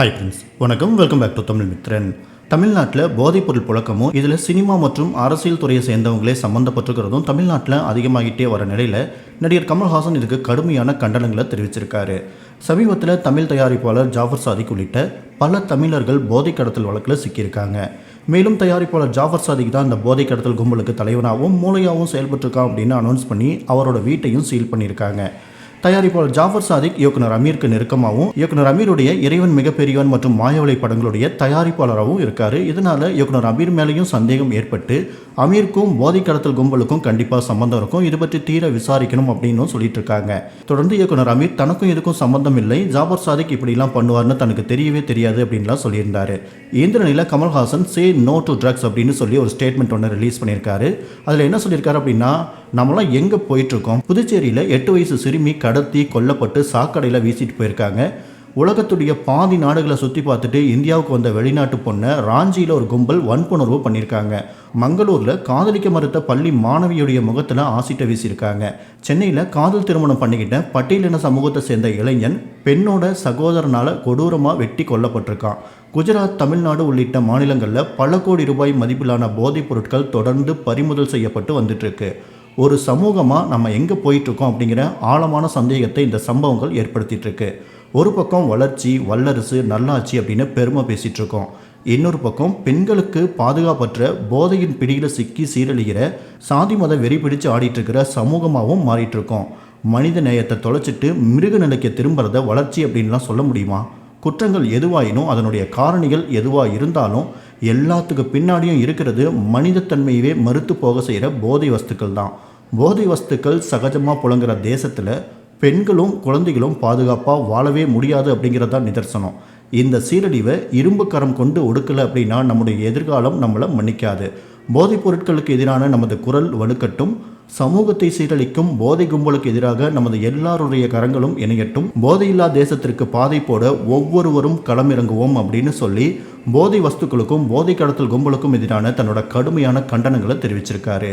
Hi friends வணக்கம். Welcome back to Tamil Mithran தமிழ்நாட்டில் போதைப்பொருள் புழக்கமும் இதில் சினிமா மற்றும் அரசியல் துறையை சேர்ந்தவங்களே சம்மந்தப்பட்டிருக்கிறதும் தமிழ்நாட்டில் அதிகமாகிட்டே வர நிலையில் நடிகர் கமல்ஹாசன் இதுக்கு கடுமையான கண்டனங்களை தெரிவிச்சிருக்காரு. சமீபத்தில் தமிழ் தயாரிப்பாளர் ஜாஃபர் சாதிக் உள்ளிட்ட பல தமிழர்கள் போதை கடத்தல் வழக்கில் சிக்கியிருக்காங்க. மேலும் தயாரிப்பாளர் ஜாஃபர் சாதிக் தான் இந்த போதை கடத்தல் கும்பலுக்கு தலைவனாகவும் மூளையாகவும் செயல்பட்டிருக்கான் அப்படின்னு அனௌன்ஸ் பண்ணி அவரோட வீட்டையும் சீல் பண்ணியிருக்காங்க. தயாரிப்பாளர் ஜாஃபர் சாதிக் இயக்குனர் அமீருக்கு நெருக்கமாகவும் இயக்குனர் அமீருடைய இறைவன் மிகப்பெரியவன் மற்றும் மாயவலை படங்களுடைய தயாரிப்பாளராகவும் இருக்காரு. இதனால இயக்குனர் அமீர் மேலேயும் சந்தேகம் ஏற்பட்டு அமீருக்கும் போதை கடத்தல் கும்பலுக்கும் கண்டிப்பாக சம்பந்தம் இருக்கும். இது பற்றி தீர விசாரிக்கணும் அப்படின்னு சொல்லிட்டு இருக்காங்க தொடர்ந்து இயக்குனர் அமீர் தனக்கும் இதுக்கும் சம்பந்தம் இல்லை. ஜாஃபர் சாதிக் இப்படிலாம் பண்ணுவார்னு தனக்கு தெரியவே தெரியாது அப்படின்லாம் சொல்லியிருந்தாரு. இந்த Kamalhaasan say no to drugs அப்படின்னு சொல்லி ஒரு ஸ்டேட்மெண்ட் ஒன்று ரிலீஸ் பண்ணியிருக்காரு. அதில் என்ன சொல்லியிருக்காரு அப்படின்னா நம்மளாம் எங்கே போயிட்டுருக்கோம்? புதுச்சேரியில் எட்டு வயசு சிறுமி கடத்தி கொல்லப்பட்டு சாக்கடையில் வீசிட்டு போயிருக்காங்க. உலகத்துடைய பாதி நாடுகளை சுற்றி பார்த்துட்டு இந்தியாவுக்கு வந்த வெளிநாட்டு பொண்ணை ராஞ்சியில் ஒரு கும்பல் வன்புணர்வு பண்ணியிருக்காங்க. மங்களூரில் காதலிக்க மறுத்த பள்ளி மாணவியுடைய முகத்தில் ஆசிட்ட வீசியிருக்காங்க. சென்னையில் காதல் திருமணம் பண்ணிக்கிட்ட பட்டியலின சமூகத்தை சேர்ந்த இளைஞன் பெண்ணோட சகோதரனால் கொடூரமாக வெட்டி கொல்லப்பட்டிருக்கான். குஜராத் தமிழ்நாடு உள்ளிட்ட மாநிலங்களில் பல கோடி ரூபாய் மதிப்பிலான போதைப் பொருட்கள் தொடர்ந்து பறிமுதல் செய்யப்பட்டு வந்துட்டுருக்கு ஒரு சமூகமாக நம்ம எங்கே போயிட்டுருக்கோம் அப்படிங்கிற ஆழமான சந்தேகத்தை இந்த சம்பவங்கள் ஏற்படுத்திகிட்ருக்கு ஒரு பக்கம் வளர்ச்சி வல்லரசு நல்லாட்சி அப்படின்னு பெருமை பேசிகிட்டு இருக்கோம் இன்னொரு பக்கம் பெண்களுக்கு பாதுகாப்பற்ற போதையின் பிடியில் சிக்கி சீரழிகிற சாதி மத வெறி பிடிச்சு ஆடிட்டுருக்கிற சமூகமாகவும் மாறிட்டுருக்கோம். மனித நேயத்தை தொலைச்சிட்டு மிருக நிலைக்கு திரும்புறத வளர்ச்சி அப்படின்லாம் சொல்ல முடியுமா? குற்றங்கள் எதுவாயினும் அதனுடைய காரணிகள் எதுவாக இருந்தாலும் எல்லாத்துக்கு பின்னாடியும் இருக்கிறது மனிதத்தன்மையவே மறுத்து போக செய்கிற போதை வஸ்துக்கள் தான் போதை வஸ்துக்கள் சகஜமாக புழங்குற தேசத்தில் பெண்களும் குழந்தைகளும் பாதுகாப்பாக வாழவே முடியாது அப்படிங்கிறது தான் நிதர்சனம். இந்த சீரழிவை இரும்பு கரம் கொண்டு ஒடுக்கலை அப்படின்னா நம்முடைய எதிர்காலம் நம்மளை மன்னிக்காது. போதைப் பொருட்களுக்கு எதிரான நமது குரல் வலுக்கட்டும் சமூகத்தை சீரழிக்கும் போதை கும்பலுக்கு எதிராக நமது எல்லாருடைய கரங்களும் இணையட்டும். போதையில்லா தேசத்திற்கு பாதை போட ஒவ்வொருவரும் களமிறங்குவோம் அப்படின்னு சொல்லி போதை வஸ்துக்களுக்கும் போதை கடத்தல் கும்பலுக்கும் எதிரான தன்னோட கடுமையான கண்டனங்களை தெரிவிச்சிருக்காரு.